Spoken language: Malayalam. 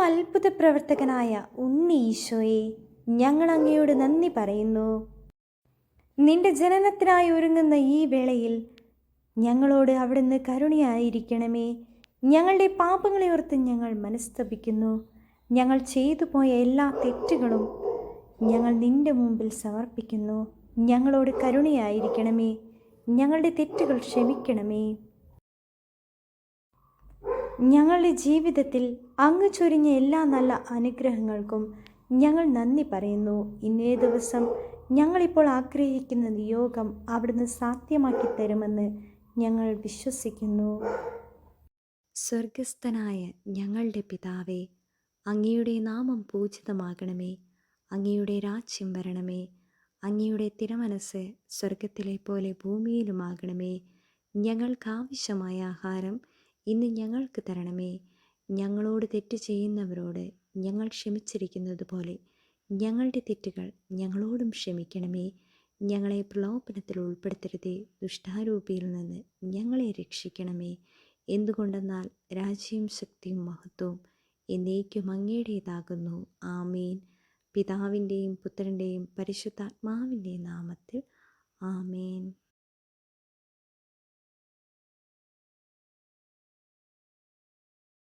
അത്ഭുത പ്രവർത്തകനായ ഉണ്ണി ഈശോയെ ഞങ്ങൾ അങ്ങയോട് നന്ദി പറയുന്നു. നിന്റെ ജനനത്തിനായി ഒരുങ്ങുന്ന ഈ വേളയിൽ ഞങ്ങളോട് അവിടുന്ന് കരുണയായിരിക്കണമേ. ഞങ്ങളുടെ പാപങ്ങളെ ഓർത്ത് ഞങ്ങൾ മനസ്തപിക്കുന്നു. ഞങ്ങൾ ചെയ്തു പോയ എല്ലാ തെറ്റുകളും ഞങ്ങൾ നിന്റെ മുമ്പിൽ സമർപ്പിക്കുന്നു. ഞങ്ങളോട് കരുണയായിരിക്കണമേ. ഞങ്ങളുടെ തെറ്റുകൾ ക്ഷമിക്കണമേ. ഞങ്ങളുടെ ജീവിതത്തിൽ അങ്ങ് ചൊരിഞ്ഞ എല്ലാ നല്ല അനുഗ്രഹങ്ങൾക്കും ഞങ്ങൾ നന്ദി പറയുന്നു. ഇന്നേ ദിവസം ഞങ്ങളിപ്പോൾ ആഗ്രഹിക്കുന്ന നിയോഗം അവിടുന്ന് സാധ്യമാക്കി തരുമെന്ന് ഞങ്ങൾ വിശ്വസിക്കുന്നു. സ്വർഗസ്ഥനായ ഞങ്ങളുടെ പിതാവേ അങ്ങയുടെ നാമം പൂജിതമാകണമേ. അങ്ങയുടെ രാജ്യം വരണമേ. അങ്ങയുടെ തിരമനസ് സ്വർഗത്തിലെ പോലെ ഭൂമിയിലുമാകണമേ. ഞങ്ങൾക്കാവശ്യമായ ആഹാരം ഇന്ന് ഞങ്ങൾക്ക് തരണമേ. ഞങ്ങളോട് തെറ്റ് ചെയ്യുന്നവരോട് ഞങ്ങൾ ക്ഷമിച്ചിരിക്കുന്നത് പോലെ ഞങ്ങളുടെ തെറ്റുകൾ ഞങ്ങളോടും ക്ഷമിക്കണമേ. ഞങ്ങളെ പ്രലോഭനത്തിൽ ഉൾപ്പെടുത്തരുതേ. ദുഷ്ടാരൂപിയിൽ നിന്ന് ഞങ്ങളെ രക്ഷിക്കണമേ. എന്തുകൊണ്ടെന്നാൽ രാജ്യവും ശക്തിയും മഹത്വവും എന്നേക്കും അങ്ങയുടേതാകുന്നു. ആമീൻ. പിതാവിന്റെയും പുത്രന്റെയും പരിശുദ്ധാത്മാവിന്റെയും നാമത്തിൽ